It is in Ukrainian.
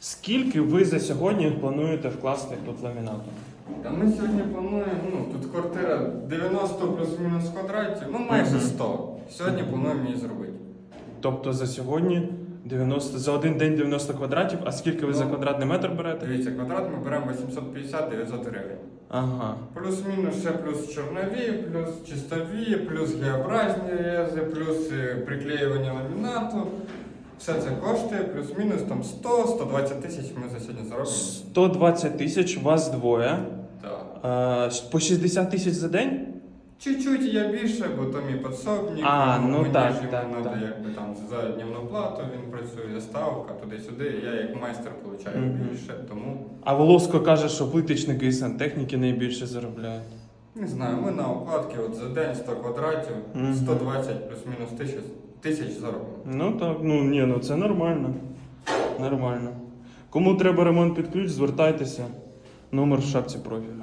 Скільки ви за сьогодні плануєте вкласти тут ламінату? Та ми сьогодні плануємо, ну тут квартира 90 плюс-мінус квадратів, ну майже Мгм. 100. Сьогодні плануємо її зробити. Тобто за сьогодні 90, за один день 90 квадратів, а скільки ви за Ну, квадратний метр берете? Дивіться, квадрат ми беремо 850-900 гривень. Ага. Плюс-мінус ще плюс чорнові, плюс чистові, плюс геобразні рези, плюс е, приклеювання ламінату. Все це коштує, плюс-мінус там 100-120 тисяч ми за сьогодні заробимо. 120 тисяч, вас двоє. Так. Е, по 60 тисяч за день? Чуть-чуть я більше, бо то мій підсобник. А, ну мені так, ж йому так, надо, так. якби там за дневну плату він працює, ставка, туди-сюди. Я як майстер получаю Мгм. більше, тому А Волоско каже, що плиточники і сантехніки найбільше заробляють. Не знаю, ми на укладки от за день 100 квадратів, Мгм. 120 плюс-мінус тисяч, тисяч заробимо. Ну так, ну ні, ну це нормально. Нормально. Кому треба ремонт під ключ, звертайтеся. Номер в шапці профілю.